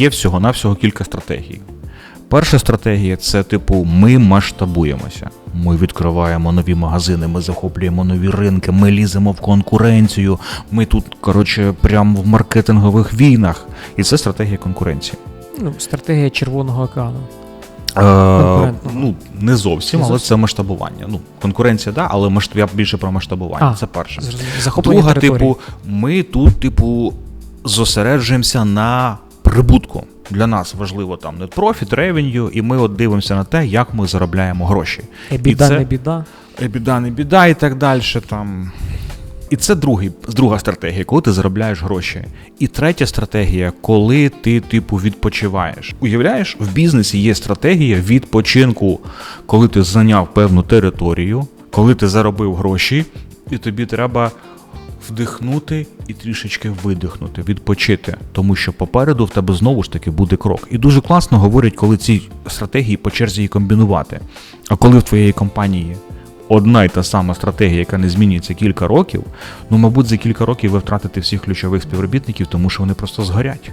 є всього-навсього кілька стратегій. Перша стратегія це типу ми масштабуємося. Ми відкриваємо нові магазини, ми захоплюємо нові ринки, ми ліземо в конкуренцію. Ми тут, коротше, прямо в маркетингових війнах. І це стратегія конкуренції. Ну, стратегія Червоного океану. Е, ну, не зовсім, Не але зовсім. це масштабування. Ну, конкуренція, да, але масштаб, я більше про масштабування. А, це перше. Друга, території. типу, ми тут, типу, зосереджуємося на прибутку. Для нас важливо там net profit, revenue, і ми от дивимося на те, як ми заробляємо гроші. Е, біда, це- не біда. Е, Біда, не біда, і так далі. Там. І це другий, друга стратегія, коли ти заробляєш гроші. І третя стратегія, коли ти, типу, відпочиваєш. Уявляєш, в бізнесі є стратегія відпочинку, коли ти зайняв певну територію, коли ти заробив гроші, і тобі треба вдихнути і трішечки видихнути, відпочити, тому що попереду в тебе знову ж таки буде крок. І дуже класно говорять, коли ці стратегії по черзі її комбінувати. А коли в твоєї компанії одна й та сама стратегія, яка не змінюється кілька років, ну мабуть, за кілька років ви втратите всіх ключових співробітників, тому що вони просто згорять.